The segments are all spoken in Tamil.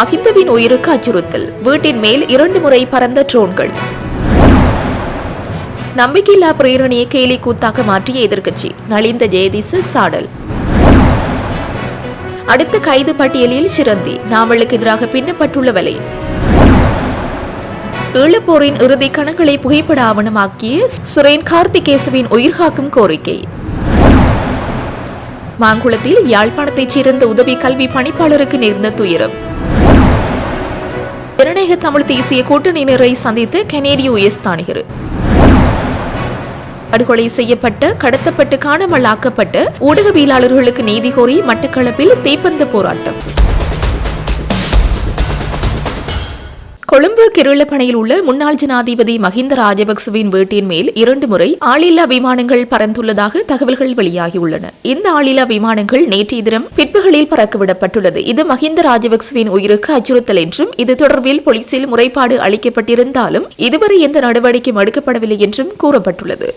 மஹிந்தவின் உயிருக்கு அச்சுறுத்தல். வீட்டின் மேல் இரண்டு முறை பறந்த ட்ரோன்கள். நம்பிக்கையில்லா பிரேரணியை கேலி கூத்தாக மாற்றிய எதிர்க்கட்சி. நலிந்த ஜெயதிச சாடல். அடுத்த கைது பட்டியலில் சிரந்தி. நாவலுக்கு எதிராக பின்னப்பட்டுள்ள வலை. ஈழப்போரின் இறுதி கணங்களை புகைப்பட ஆவணமாக்கிய சுரேன் கார்த்திகேசவின் உயிர்காக்கும் கோரிக்கை. மாங்குளத்தில் யாழ்ப்பாணத்தைச் சேர்ந்த உதவி கல்வி பணிப்பாளருக்கு நேர்ந்த துயரம். ஜனநாயக தமிழ் தேசிய கூட்டணியினரை சந்தித்த கனேடிய தாணிகர் படுகொலை செய்யப்பட்ட கடத்தப்பட்டு காணாமல் ஆக்கப்பட்ட ஊடகவியலாளர்களுக்கு நீதி கோரி மட்டக்களப்பில் தீப்பந்த போராட்டம். கொழும்பு கிருளப்பனையில் உள்ள முன்னாள் ஜனாதிபதி மஹிந்த ராஜபக்சவின் வீட்டின் மேல் இரண்டு முறை ஆளில்லா விமானங்கள் பறந்துள்ளதாக தகவல்கள் வெளியாகியுள்ளன. இந்த ஆளில்லா விமானங்கள் நேற்றைய தினம் பிற்பகலில் பறக்கவிடப்பட்டுள்ளது. இது மஹிந்த ராஜபக்சவின் உயிருக்கு அச்சுறுத்தல் என்றும் இது தொடர்பில் போலீசில் முறைப்பாடு அளிக்கப்பட்டிருந்தாலும் இதுவரை எந்த நடவடிக்கையும் எடுக்கப்படவில்லை என்றும் கூறப்பட்டுள்ளது.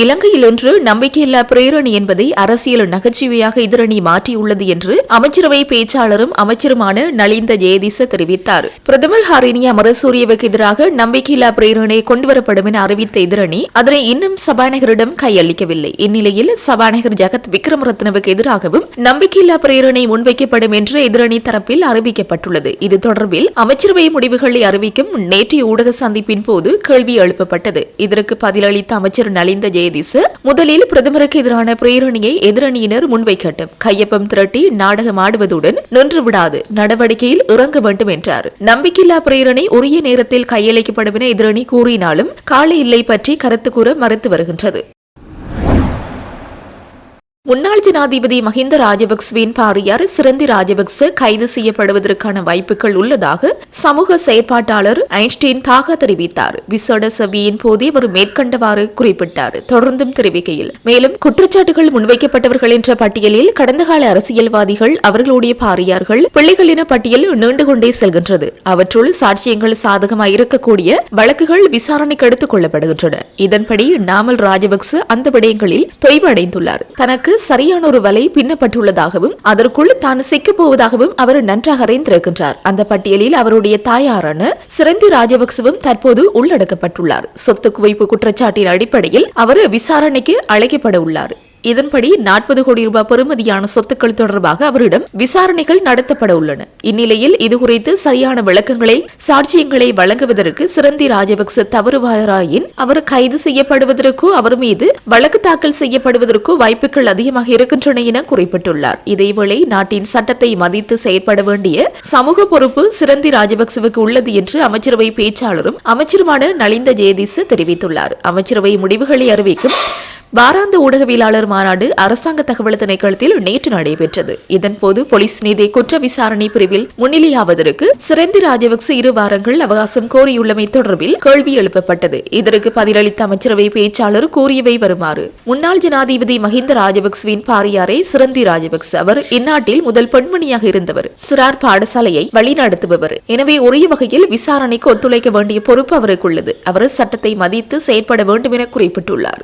இலங்கையில் இன்று நம்பிக்கையில்லா பிரேரணி என்பதை அரசியல் நகைச்சுவையாக எதிரணி மாற்றியுள்ளது என்று அமைச்சரவை பேச்சாளரும் அமைச்சருமான நலிந்த ஜெயதிச தெரிவித்தார். பிரதமர் ஹாரினி அமரசூரியவுக்கு எதிராக நம்பிக்கையில்லா பிரேரணை கொண்டுவரப்படும் என அறிவித்த எதிரணி அதனை இன்னும் சபாநாயகரிடம் கையளிக்கவில்லை. இந்நிலையில் சபாநாயகர் ஜெகத் விக்ரமரத்னவுக்கு எதிராகவும் நம்பிக்கையில்லா பிரேரணை முன்வைக்கப்படும் என்று எதிரணி தரப்பில் அறிவிக்கப்பட்டுள்ளது. இது தொடர்பில் அமைச்சரவை முடிவுகளை அறிவிக்கும் நேற்றைய ஊடக சந்திப்பின் போது கேள்வி எழுப்பப்பட்டது. இதற்கு பதிலளித்த அமைச்சர் நலிந்த ஜெயதிச முதலில் பிரதமருக்கு எதிரான பிரேரணியை எதிரணியினர் முன்வைக்கட்டும். கையொப்பம் திரட்டி நாடகம் ஆடுவதுடன் நின்றுவிடாது நடவடிக்கையில் இறங்க வேண்டும் என்றார். நம்பிக்கையில்லா பிரேரணை உரிய நேரத்தில் கையளிக்கப்படும் என எதிரணி கூறினாலும் கால இல்லை பற்றி கருத்து கூற மறுத்து வருகின்றது. முன்னாள் ஜனாதிபதி மஹிந்த ராஜபக்சவின் பாரியார் சிறந்தி ராஜபக்ச கைது செய்யப்படுவதற்கான வாய்ப்புகள் உள்ளதாக சமூக செயற்பாட்டாளர் ஐன்ஸ்டீன் தாக தெரிவித்தார். விசேட சபையின் போதே அவர் மேற்கண்டவாறு குறிப்பிட்டார். தொடர்ந்தும் தெரிவிக்கையில் மேலும் குற்றச்சாட்டுகள் முன்வைக்கப்பட்டவர்கள் என்ற பட்டியலில் கடந்த கால அரசியல்வாதிகள் அவர்களுடைய பாரியார்கள் பிள்ளைகளின பட்டியல் நீண்டு கொண்டே செல்கின்றது. அவற்றுள் சாட்சியங்கள் சாதகமாக இருக்கக்கூடிய வழக்குகள் விசாரணைக்கு எடுத்துக் கொள்ளப்படுகின்றன. இதன்படி நாமல் ராஜபக்ச அந்த விடயங்களில் தொய்வு அடைந்துள்ளார் தனக்கு சரியான ஒரு வலை பின்னப்பட்டுள்ளதாகவும் அதற்குள் தான் சிக்கப் போவதாகவும் அவர் நன்றாக அறிந்திருக்கின்றார். அந்த பட்டியலில் அவருடைய தாயாரான சிரந்தி ராஜபக்சவும் தற்போது உள்ளடக்கப்பட்டுள்ளார். சொத்து குவிப்பு குற்றச்சாட்டின் அடிப்படையில் அவர் விசாரணைக்கு அழைக்கப்பட உள்ளார். இதன்படி நாற்பது கோடி ரூபாய் பெறுமதியான சொத்துக்கள் தொடர்பாக அவரிடம் விசாரணைகள் நடத்தப்பட உள்ளன. இந்நிலையில் இதுகுறித்து சரியான விளக்கங்களை சாட்சியங்களை வழங்குவதற்கு சிறந்தி ராஜபக்ச தவறுவாராயின் அவர் கைது செய்யப்படுவதற்கோ அவர் மீது வழக்கு தாக்கல் செய்யப்படுவதற்கோ வாய்ப்புகள் அதிகமாக இருக்கின்றன என குறிப்பிட்டுள்ளார். இதேவேளை நாட்டின் சட்டத்தை மதித்து செயற்பட வேண்டிய சமூக பொறுப்பு சிறந்தி ராஜபக்சவுக்கு உள்ளது என்று அமைச்சரவை பேச்சாளரும் அமைச்சருமான நலிந்த ஜெயதிச தெரிவித்துள்ளார். அமைச்சரவை முடிவுகளை அறிவிக்கும் வாராந்த ஊடகவியலாளர் மாநாடு அரசாங்க தகவல் திணைக்களத்தில் நேற்று நடைபெற்றது. இதன்போது போலீஸ் நீதி குற்ற விசாரணை பிரிவில் முன்னிலையாவதற்கு சிறந்தி ராஜபக்ச இரு வாரங்கள் அவகாசம் கோரியுள்ளமை தொடர்பில் கேள்வி எழுப்பப்பட்டது. இதற்கு பதிலளித்த அமைச்சரவை பேச்சாளர் கூறியவை வருமாறு முன்னாள் ஜனாதிபதி மஹிந்த ராஜபக்சவின் பாரியாரே சிறந்தி ராஜபக்ச. அவர் இந்நாட்டில் முதல் பெண்மணியாக இருந்தவர். சிறார் பாடசாலையை வழிநடத்துபவர். எனவே உரிய வகையில் விசாரணைக்கு ஒத்துழைக்க வேண்டிய பொறுப்பு அவருக்கு உள்ளது அவர் சட்டத்தை மதித்து செயற்பட வேண்டும் என குறிப்பிட்டுள்ளார்.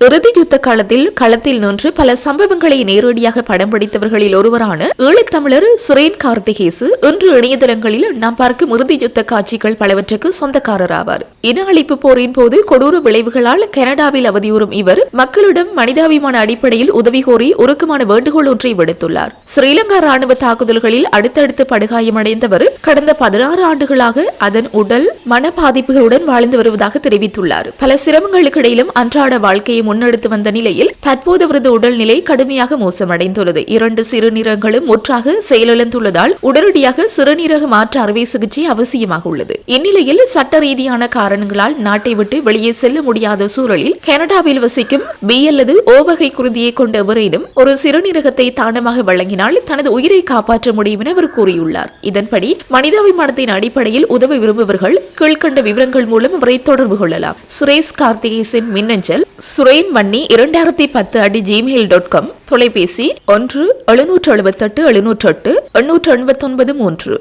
இறுதி யுத்த காலத்தில் களத்தில் நின்று பல சம்பவங்களை நேரடியாக படம் பிடித்தவர்களில் ஒருவரான ஈழத்தமிழர் சுரேன் கார்த்திகேசு இன்று இணையதளங்களில் நாம் பார்க்கும் இறுதி யுத்த காட்சிகள் பலவற்றுக்கு சொந்தக்காரர் ஆவார் இன அழிப்பு போரின் போது கொடூர விளைவுகளால் கனடாவில் அவதியுறும் இவர் மக்களிடம் மனிதாபிமான அடிப்படையில் உதவி கோரி உருக்கமான வேண்டுகோள் ஒன்றை விடுத்துள்ளார். ஸ்ரீலங்கா ராணுவ தாக்குதல்களில் அடுத்தடுத்து படுகாயமடைந்தவர் கடந்த பதினாறு ஆண்டுகளாக அதன் உடல் மன பாதிப்புகளுடன் வாழ்ந்து வருவதாக தெரிவித்துள்ளார். பல சிரமங்களுக்கு இடையிலும் அன்றாட வாழ்க்கையை முன்னெடுத்து வந்த நிலையில் தற்போது அவரது உடல்நிலை கடுமையாக மோசமடைந்துள்ளது. இரண்டு சிறுநீரகங்களும் முற்றாக செயலிழந்துள்ளதால் உடனடியாக சிறுநீரக மாற்று அறுவை சிகிச்சை அவசியமாக உள்ளது. இந்நிலையில் சட்ட ரீதியான காரணங்களால் நாட்டை விட்டு வெளியே செல்ல முடியாத சூழலில் கனடாவில் வசிக்கும் பி அல்லது ஓ வகை குருதியை கொண்ட எவரேனும் ஒரு சிறுநீரகத்தை தாண்டமாக வழங்கினால் தனது உயிரை காப்பாற்ற முடியும் என அவர் கூறியுள்ளார். இதன்படி மனிதாபிமானத்தின் அடிப்படையில் உதவ விரும்புபவர்கள் கீழ்கண்ட விவரங்கள் மூலம் அவரை தொடர்பு கொள்ளலாம். சுரேஷ் கார்த்திகேசன் மின்னஞ்சல் சுரேஷ் சுரேன் வன்னி இரண்டாயிரத்தி பத்து அடி ஜிமெயில் டாட் காம் தொலைபேசி ஒன்று எழுநூற்று எழுபத்தெட்டு எழுநூற்று எட்டு எண்ணூற்று எண்பத்தொன்பது மூன்று.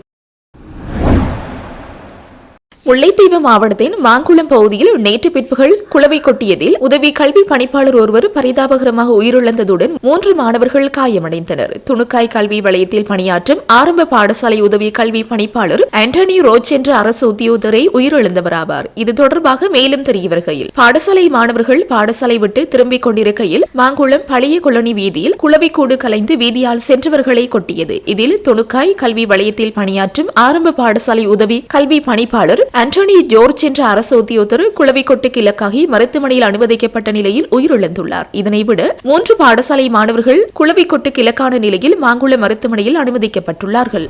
முல்லைத்தீவு மாவட்டத்தின் மாங்குளம் பகுதியில் நேற்று பிற்பகல் குளவை கொட்டியதில் உதவி கல்வி பணிப்பாளர் ஒருவர் பரிதாபகரமாக உயிரிழந்ததுடன் மூன்று மாணவர்கள் காயமடைந்தனர். துணுக்காய் கல்வி வலயத்தில் பணியாற்றும் ஆரம்ப பாடசாலை உதவி கல்வி பணிப்பாளர் ஆண்டனி ரோச் என்ற அரசு உத்தியோகரை உயிரிழந்தவராவார். இது தொடர்பாக மேலும் தெரிய வருகையில் பாடசாலை மாணவர்கள் பாடசாலை விட்டு திரும்பிக் கொண்டிருக்கையில் மாங்குளம் பழைய கொலனி வீதியில் குளவிக்கூடு கலைந்து வீதியால் சென்றவர்களை கொட்டியது. இதில் துணுக்காய் கல்வி வலயத்தில் பணியாற்றும் ஆரம்ப பாடசாலை உதவி கல்வி பணிப்பாளர் ஆண்டனி ஜோர்ஜ் என்ற அரசு உத்தியோகத்தர் குளவிக்கொட்டுக்கு இலக்காகி மருத்துவமனையில் அனுமதிக்கப்பட்ட நிலையில் உயிரிழந்துள்ளார். இதனை விட மூன்று பாடசாலை மாணவர்கள் குளவிக்கொட்டுக்கு இலக்கான நிலையில் மாங்குள மருத்துவமனையில் அனுமதிக்கப்பட்டுள்ளார்கள்.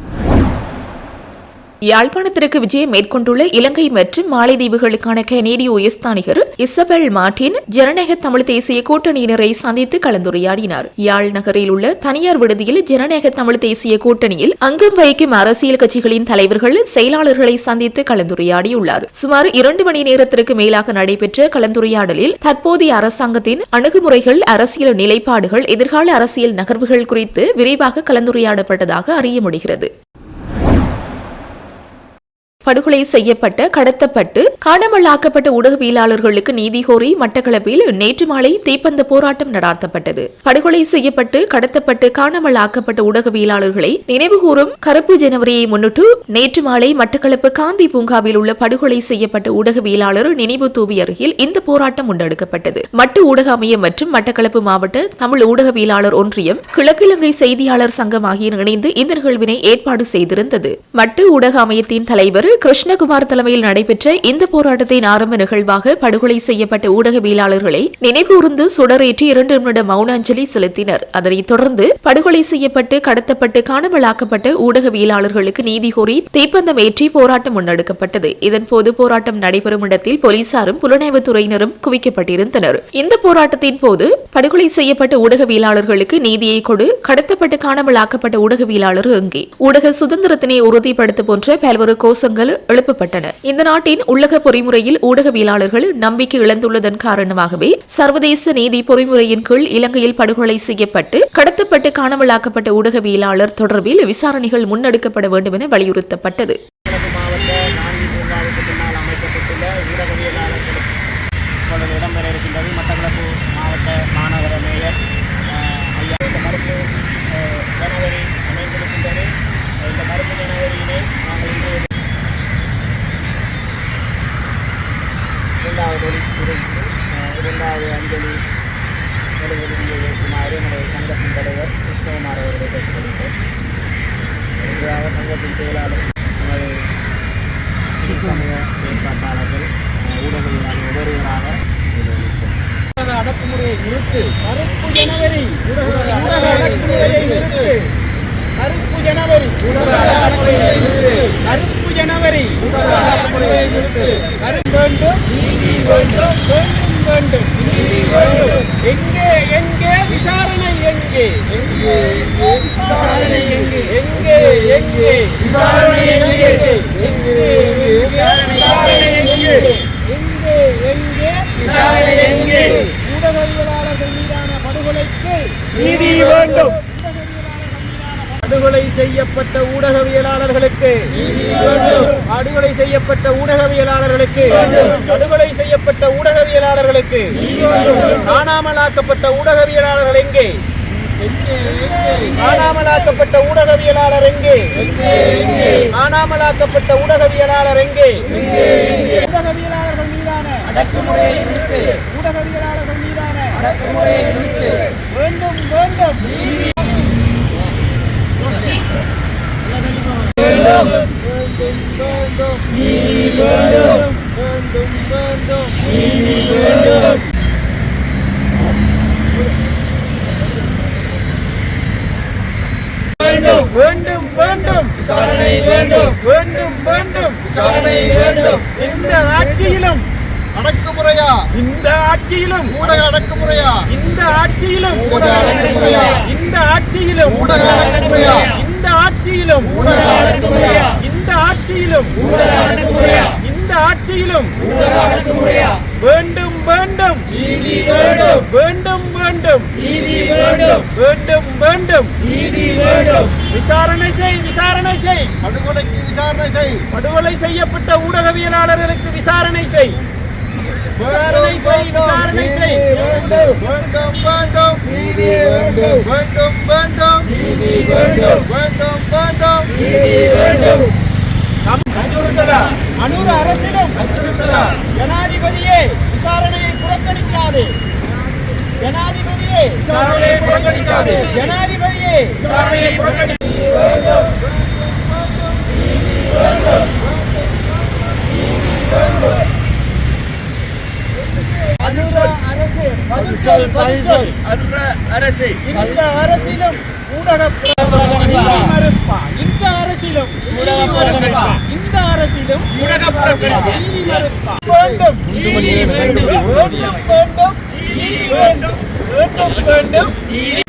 யாழ்ப்பாணத்திற்கு விஜயம் மேற்கொண்டுள்ள இலங்கை மற்றும் மாலைதீவுகளுக்கான கனேடிய உயர்ஸ்தானிகர் இசபெல் மார்டின் ஜனநாயக தமிழ் தேசிய கூட்டணியினரை சந்தித்து கலந்துரையாடினார். யாழ் நகரில் உள்ள தனியார் விடுதியில் ஜனநாயக தமிழ் தேசிய கூட்டணியில் அங்கம் வகிக்கும் அரசியல் கட்சிகளின் தலைவர்கள் செயலாளர்களை சந்தித்து கலந்துரையாடியுள்ளார். சுமார் இரண்டு மணி நேரத்திற்கு மேலாக நடைபெற்ற கலந்துரையாடலில் தற்போதைய அரசாங்கத்தின் அணுகுமுறைகள் அரசியல் நிலைப்பாடுகள் எதிர்கால அரசியல் நகர்வுகள் குறித்து விரிவாக கலந்துரையாடப்பட்டதாக அறிய முடிகிறது படுகொலை செய்யப்பட்ட கடத்தப்பட்டு காணாமலாக்கப்பட்ட ஊடகவியலாளர்களுக்கு நீதி கோரி மட்டக்களப்பில் நேற்று மாலை தீப்பந்த போராட்டம் நடாத்தப்பட்டது. படுகொலை செய்யப்பட்டு கடத்தப்பட்டு காணாமலாக்கப்பட்ட ஊடகவியலாளர்களை நினைவுகூறும் கருப்பு ஜனவரியை முன்னிட்டு நேற்று மாலை மட்டக்களப்பு காந்தி பூங்காவில் உள்ள படுகொலை செய்யப்பட்ட ஊடகவியலாளர் நினைவு தூவி அருகில் இந்த போராட்டம் முன்னெடுக்கப்பட்டது. மட்டு ஊடக அமையம் மற்றும் மட்டக்களப்பு மாவட்ட தமிழ் ஊடகவியலாளர் ஒன்றியம் கிழக்கிழங்கை செய்தியாளர் சங்கம் ஆகிய இணைந்து இந்த நிகழ்வினை ஏற்பாடு செய்திருந்தது. மட்டு ஊடக அமையத்தின் தலைவர் கிருஷ்ணகுமார் தலைமையில் நடைபெற்ற இந்த போராட்டத்தின் ஆரம்ப நிகழ்வாக படுகொலை செய்யப்பட்ட ஊடகவியலாளர்களை நினைவுகூர்ந்து சுடரேற்றி இரண்டு நிமிட மௌன அஞ்சலி செலுத்தினர். அதனைத் தொடர்ந்து படுகொலை செய்யப்பட்டு கடத்தப்பட்டு காணாமலாக்கப்பட்ட ஊடகவியலாளர்களுக்கு நீதி கோரி தீப்பந்தம் ஏற்றி போராட்டம் முன்னெடுக்கப்பட்டது. இதன்போது போராட்டம் நடைபெறும் இடத்தில் போலீசாரும் புலனாய்வுத்துறையினரும் குவிக்கப்பட்டிருந்தனர். இந்த போராட்டத்தின் போது படுகொலை செய்யப்பட்ட ஊடகவியலாளர்களுக்கு நீதியை கொடு கடத்தப்பட்டு காணாமலாக்கப்பட்ட ஊடகவியலாளர் எங்கே ஊடக சுதந்திரத்தினை உறுதிப்படுத்த போன்ற பல்வேறு கோஷங்கள் எழுப்பப்பட்டன. இந்த நாட்டின் உள்ளக பொறிமுறையில் ஊடகவியலாளர்கள் நம்பிக்கை இழந்துள்ளதன் காரணமாகவே சர்வதேச நீதி பொறிமுறையின் கீழ் இலங்கையில் படுகொலை செய்யப்பட்டு கடத்தப்பட்டு காணாமலாக்கப்பட்ட ஊடகவியலாளர் தொடர்பில் விசாரணைகள் முன்னெடுக்கப்பட வேண்டும் என வலியுறுத்தப்பட்டது. அடக்குமுறையை நிறுத்து. கருப்பு ஜனவரி. அடக்குமுறையை நிறுத்து. கருப்பு ஜனவரி. கருப்பு ஜனவரி. வேண்டும். நீதி வேண்டும். வேண்டும் வேண்டும். நீதி வேண்டும். எங்கே எங்கே? விசாரணை எங்கே? எங்கே விசாரணை எங்கே? எங்கே எங்கே? விசாரணை எங்கே எங்கே? விசாரணை எங்கே? ஊடகவியலாளர்கள் மீதான படுகொலைக்கு நீதி வேண்டும். படுகொலை செய்யப்பட்ட ஊடகவியலாளர்களுக்கு படுகொலை செய்யப்பட்ட ஊடகவியலாளர்களுக்கு படுகொலை செய்யப்பட்ட ஊடகவியலாளர்களுக்கு காணாமலாக்கப்பட்ட ஊடகவியலாளர்கள் எங்கே? காணாமலாக்கப்பட்ட ஊடகவியலாளர் எங்கே? காணாமலாக்கப்பட்ட ஊடகவியலாளர் எங்கே? ஊடகவியலாளர்கள் மீதான? அடக்குமுறையை நிறுத்து. ஊடகவியலாளர்கள் மீதான? அடக்குமுறையை நிறுத்து. வேண்டும் வேண்டும். வேண்டும். வேண்டும் வேண்டும். நீதி வேண்டும். வேண்டும் வேண்டும். நீதி வேண்டும் வேண்டும் வேண்டும் வேண்டும் விசாரணை வேண்டும் வேண்டும் வேண்டும் விசாரணை வேண்டும். இந்த ஆட்சியிலும் அடக்குமுறையா இந்த ஆட்சியிலும் ஊடக அடக்குமுறையா இந்த ஆட்சியிலும் ஊடக அடக்குமுறையா இந்த ஆட்சியிலும் ஊடக அடக்குமுறையா இந்த ஆட்சியிலும் ஊடக அடக்குமுறையா இந்த ஆட்சியிலும் ஊடக அடக்குமுறையா இந்த ஆட்சியிலும் வேண்டும் வேண்டும். வேண்டும். வேண்டும் வேண்டும். வேண்டும். விசாரணை செய் விசாரணை செய். படுகொலைக்கு விசாரணை செய். படுகொலை செய்யப்பட்ட ஊடகவியலாளர்களுக்கு விசாரணை செய். விசாரணை செய் விசாரணை செய். வேண்டும். வேண்டும் நீதி வேண்டும். வேண்டும் வேண்டும். நீதி வேண்டும். வேண்டும் வேண்டும். நீதி வேண்டும். அச்சுறுத்தலா? அனூர் அரசிலும் அச்சுறுத்தலா? ஜனாதிபதியே விசாரணையை புறக்கணிக்காதே. ஜனாதிபதியே விசாரணையை புறக்கணிக்காதே. ஜனாதிபதியே. விசாரணையை புறக்கணி அரசு பதில் சொல் பதில் சொல் அன்ற அரசை. இந்த அரசிலும் ஊடக மறுப்பா இந்த அரசிலும் நீதி மறுப்பா இந்த அரசிலும் ஊடக மறுப்பா. வேண்டும். நீதி வேண்டும். வேண்டும் வேண்டும். நீதி வேண்டும் வேண்டும். வேண்டும்.